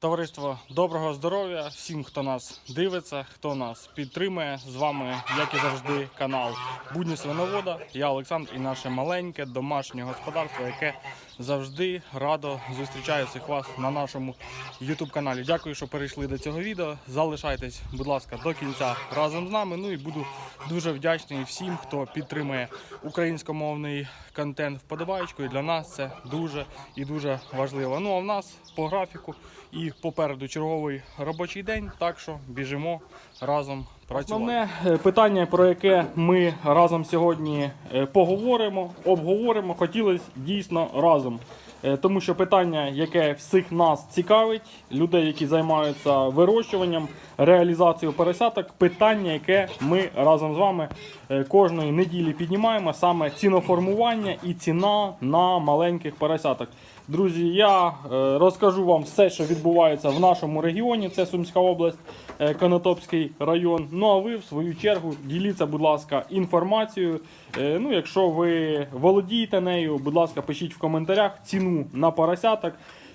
Товариство, доброго здоров'я всім, хто нас дивиться, хто нас підтримує. З вами, як і завжди, канал Будні Свиновода. Я Олександр і наше маленьке домашнє господарство, яке завжди радо зустрічає всіх вас на нашому YouTube каналі. Дякую, що перейшли до цього відео. Залишайтесь, будь ласка, до кінця разом з нами. Ну і буду дуже вдячний всім, хто підтримує українськомовний контент вподобаючкою. Для нас це дуже і дуже важливо. Ну а в нас по графіку і попереду черговий робочий день, так що біжимо разом. Основне е, питання, про яке ми разом сьогодні е, поговоримо, обговоримо, хотілося дійсно разом. Е, Тому що питання, яке всіх нас цікавить, людей, які займаються вирощуванням, реалізацією поросяток, питання, яке ми разом з вами кожної неділі піднімаємо, саме ціноформування і ціна на маленьких поросяток. Друзі, я е, розкажу вам все, що відбувається в нашому регіоні. Це Сумська область, е, Конотопський район. Ну а ви, в свою чергу, діліться, будь ласка, інформацією. Е, Ну, якщо ви володієте нею, будь ласка, пишіть в коментарях ціну на поросяток.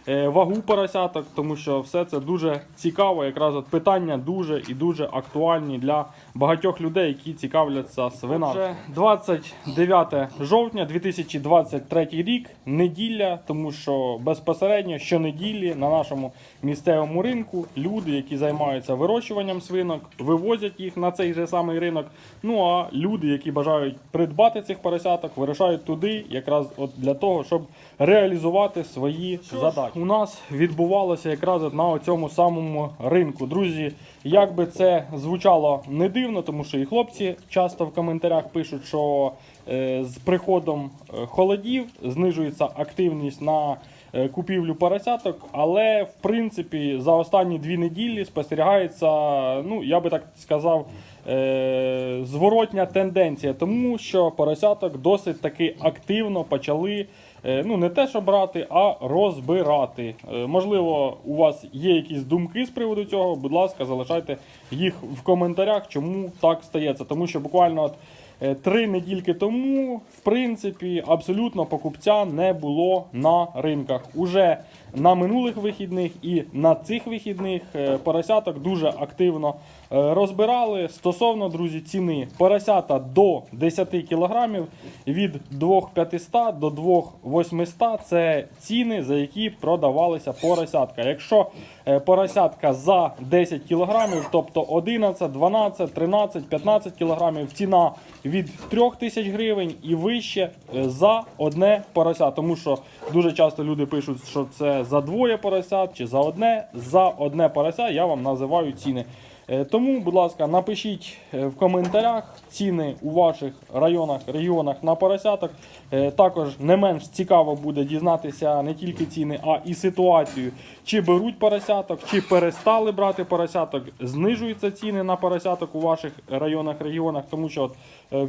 Е, Вагу поросяток, тому що все це дуже цікаво. Якраз от питання дуже і дуже актуальні для багатьох людей, які цікавляться свинарством. Вже 29 жовтня 2023 рік, неділя, тому що безпосередньо щонеділі на нашому місцевому ринку люди, які займаються вирощуванням свинок, вивозять їх на цей же самий ринок. Ну а люди, які бажають придбати цих поросяток, вирушають туди, якраз от для того, щоб реалізувати свої задачі. У нас відбувалося якраз на цьому самому ринку. Друзі, як би це звучало не дивно, тому що і хлопці часто в коментарях пишуть, що е, з приходом е, холодів знижується активність на е, купівлю поросяток, але в принципі за останні дві неділі спостерігається, ну я би так сказав, е, зворотня тенденція, тому що поросяток досить таки активно почали. е, Ну, не те, що брати, а розбирати. Е, Можливо, у вас є якісь думки з приводу цього. Будь ласка, залишайте їх в коментарях, чому так стається. Тому що буквально от е, три недільки тому, в принципі, абсолютно покупця не було на ринках. Уже на минулих вихідних і на цих вихідних е, поросяток дуже активно е, розбирали. Стосовно, друзі, ціни поросята до 10 кілограмів від 2500 до 2800 – це ціни, за які продавалися поросятка. Якщо е, поросятка за 10 кілограмів, тобто 11, 12, 13, 15 кілограмів, ціна від 3000 гривень і вище за одне порося. Тому що дуже часто люди пишуть, що це за двоє поросят чи за одне. За одне порося я вам називаю ціни. Е, Тому, будь ласка, напишіть е, в коментарях ціни у ваших районах, регіонах на поросяток. Е, Також не менш цікаво буде дізнатися не тільки ціни, а і ситуацію, чи беруть поросяток, чи перестали брати поросяток, знижуються ціни на поросяток у ваших районах, регіонах. Тому що от,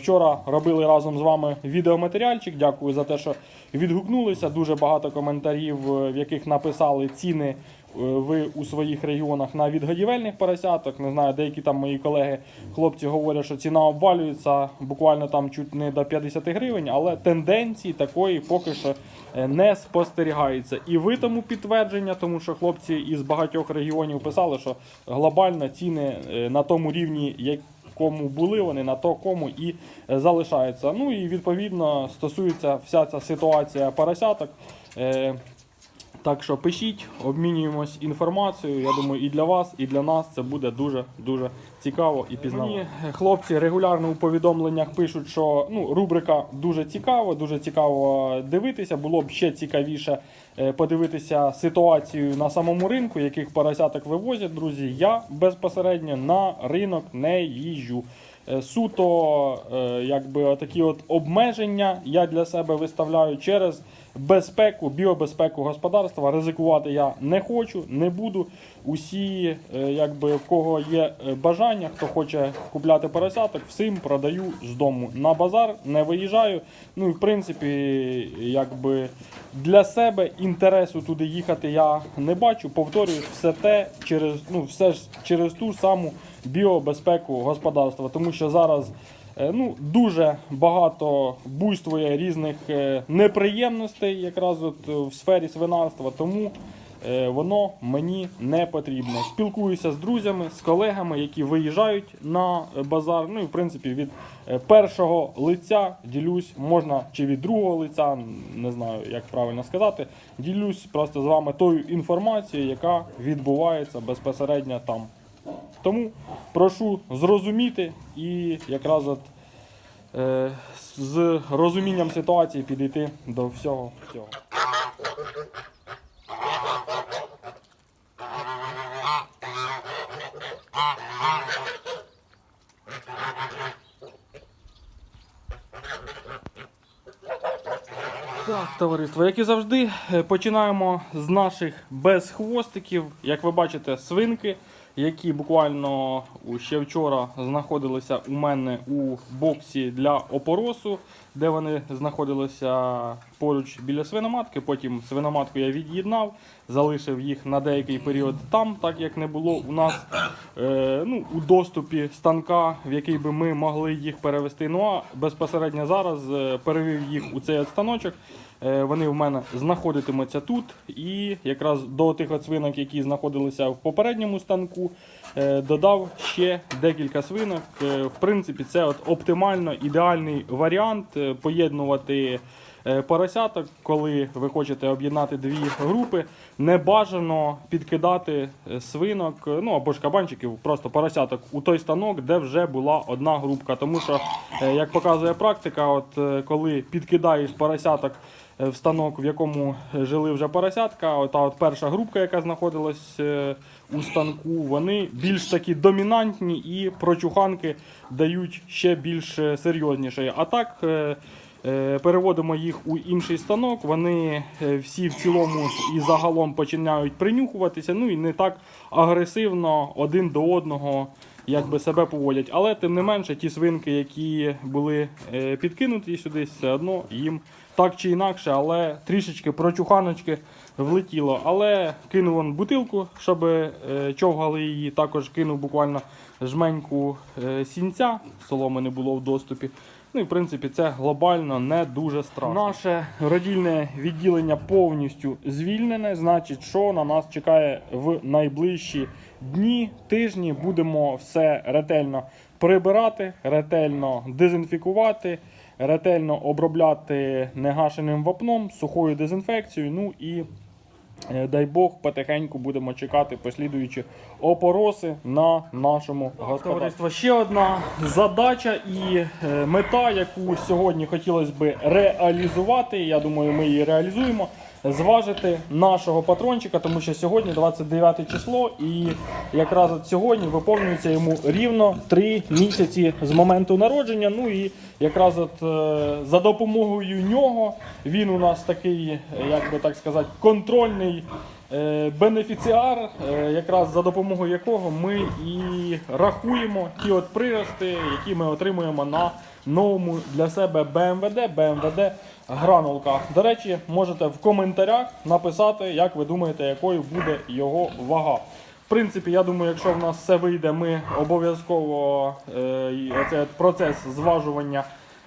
вчора робили разом з вами відеоматеріальчик. Дякую за те, що відгукнулися. Дуже багато коментарів, в яких написали ціни. Е, Ви у своїх регіонах на відгодівельних поросяток. Не знаю, деякі там мої колеги, хлопці говорять, що ціна обвалюється буквально там чуть не до 50 гривень, але тенденції такої поки що е, не спостерігається. І ви тому підтвердження, тому що хлопці із багатьох регіонів писали, що глобально ціни е, на тому рівні, як Кому були вони на то кому і залишаються. Ну і відповідно стосується вся ця ситуація поросяток. Е, так що пишіть, обмінюємось інформацією. Я думаю, і для вас, і для нас це буде дуже дуже цікаво і пізнавано. Мені хлопці регулярно у повідомленнях пишуть, що ну рубрика дуже цікава, дуже цікаво дивитися. Було б ще цікавіше е, подивитися ситуацію на самому ринку, яких поросяток вивозять. Друзі, я безпосередньо на ринок не їжджу. Е, Суто, е, якби такі от обмеження я для себе виставляю через безпеку, біобезпеку господарства. Ризикувати я не хочу, не буду. Усі, е, якби в кого є е, бажання, хто хоче купляти поросяток, всім продаю з дому. На базар не виїжджаю. Ну і в принципі, якби для себе інтересу туди їхати я не бачу. Повторюю, все те через ну все ж через ту саму біобезпеку господарства, тому що зараз. Е, Ну, дуже багато буйствує різних е, неприємностей якраз от е, в сфері свинарства. Тому воно мені не потрібно. Спілкуюся з друзями, з колегами, які виїжджають на базар. Ну і в принципі від першого лиця ділюсь, можна чи від другого лиця, не знаю, як правильно сказати. Ділюсь просто з вами тою інформацією, яка відбувається безпосередньо там. Тому прошу зрозуміти і якраз от е, з розумінням ситуації підійти до всього цього. Так, товариство, як і завжди, е, починаємо з наших безхвостиків. Як ви бачите, свинки, які буквально ще вчора знаходилися у мене у боксі для опоросу, де вони знаходилися поруч біля свиноматки. Потім свиноматку я від'єднав, залишив їх на деякий період там, так як не було у нас е, ну, у доступі станка, в який би ми могли їх перевести. Ну а безпосередньо зараз е, перевів їх у цей станочок. Е, Вони в мене знаходитимуться тут. І якраз до тих оцвинок, які знаходилися в попередньому станку, додав ще декілька свинок. Е, В принципі, це от оптимально ідеальний варіант е, поєднувати е, поросяток, коли ви хочете об'єднати дві групи. Не бажано підкидати е, свинок, е, ну або ж кабанчиків, просто поросяток у той станок, де вже була одна групка. Тому що, е, як показує практика, от е, коли підкидаєш поросяток е, в станок, в якому жили вже поросятка, ота от перша групка, яка знаходилась е, у станку, вони більш такі домінантні і прочуханки дають ще більш е, серйозніше. А так. е, Е, Переводимо їх у інший станок. Вони всі в цілому і загалом починають принюхуватися. Ну і не так агресивно один до одного якби себе поводять. Але тим не менше, ті свинки, які були е, підкинуті сюди, все одно їм так чи інакше, але трішечки прочуханочки влетіло. Але кинув он бутилку, щоб е, човгали її. Також кинув буквально жменьку е, сінця, соломи не було в доступі. Ну і в принципі це глобально не дуже страшно. Наше родільне відділення повністю звільнене. Значить, що на нас чекає в найближчі дні, тижні. Будемо все ретельно прибирати, ретельно дезінфікувати, ретельно обробляти негашеним вапном, сухою дезінфекцією. Ну і Дай Бог, потихеньку будемо чекати послідуючі опороси на нашому господарстві. Ще одна задача і е, мета, яку сьогодні хотілося б реалізувати. Я думаю, ми її реалізуємо. Зважити нашого патрончика, тому що сьогодні 29 число, і якраз от сьогодні виповнюється йому рівно 3 місяці з моменту народження. Ну і якраз от е, за допомогою нього він у нас такий, як би так сказати, контрольний е, бенефіціар, е, якраз за допомогою якого ми і рахуємо ті от прирости, які ми отримуємо на новому для себе БМВД, БМВД гранулка. До речі, можете в коментарях написати, як ви думаєте, якою буде його вага. В принципі, я думаю, якщо в нас все вийде, ми обов'язково е, от процес зважування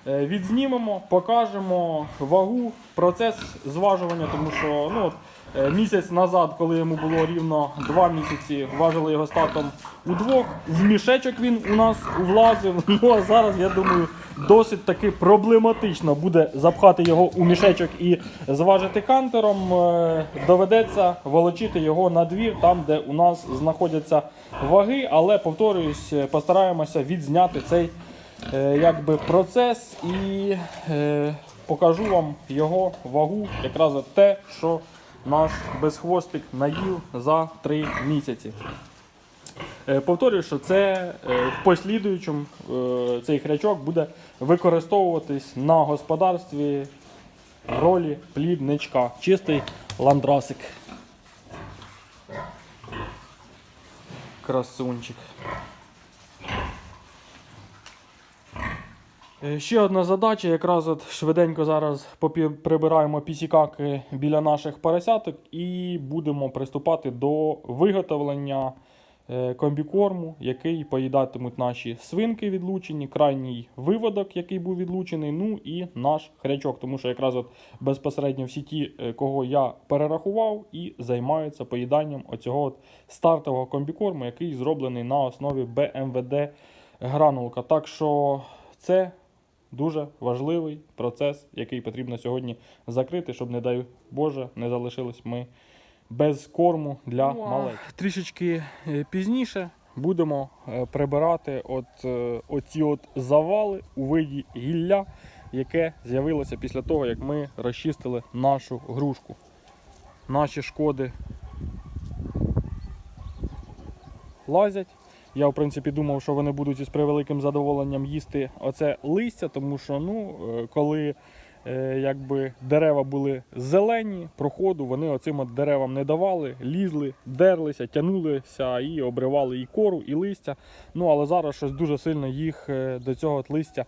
е, відзнімемо, покажемо вагу, процес зважування, тому що ну, місяць назад, коли йому було рівно 2 місяці, важили його статом удвох. В мішечок він у нас влазив. Ну а зараз, я думаю, досить таки проблематично буде запхати його у мішечок і зважити кантером. Е, Доведеться волочити його на двір, там, де у нас знаходяться ваги, але повторююсь, е, постараємося відзняти цей е, якби процес і е, покажу вам його вагу, якраз те, що наш безхвостик наїв за 3 місяці. Е, Повторюю, що це е, в послідуючому е, цей хрячок буде використовуватись на господарстві ролі плідничка. Чистий ландрасик. Красунчик. Ще одна задача, якраз от швиденько зараз прибираємо пісікаки біля наших поросяток і будемо приступати до виготовлення е, комбікорму, який поїдатимуть наші свинки відлучені, крайній виводок, який був відлучений, ну і наш хрячок. Тому що якраз от безпосередньо всі ті, е, кого я перерахував, і займаються поїданням оцього от стартового комбікорму, який зроблений на основі БМВД гранулка. Так що це дуже важливий процес, який потрібно сьогодні закрити, щоб, не дай Боже, не залишились ми без корму для Ну, малечі. Трішечки е, пізніше будемо е, прибирати от, е, оці от завали у виді гілля, яке з'явилося після того, як ми розчистили нашу грушку. Наші шкоди лазять. Я, в принципі, думав, що вони будуть із превеликим задоволенням їсти оце листя, тому що ну, е, коли е, якби дерева були зелені, проходу вони оцим от деревам не давали, лізли, дерлися, тянулися і обривали і кору, і листя. Ну, але зараз щось дуже сильно їх е, до цього от листя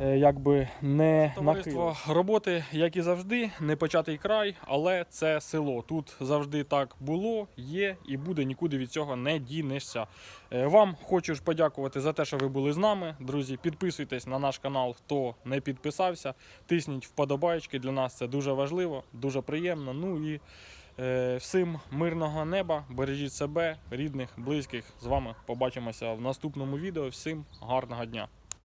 якби не Товариство роботи, як і завжди, не початий край, але це село. Тут завжди так було, є і буде, нікуди від цього не дінешся. Е, Вам хочу ж подякувати за те, що ви були з нами. Друзі, підписуйтесь на наш канал, хто не підписався. Тисніть вподобайки. Для нас це дуже важливо, дуже приємно. Ну і е, всім мирного неба, бережіть себе, рідних, близьких. З вами побачимося в наступному відео. Всім гарного дня!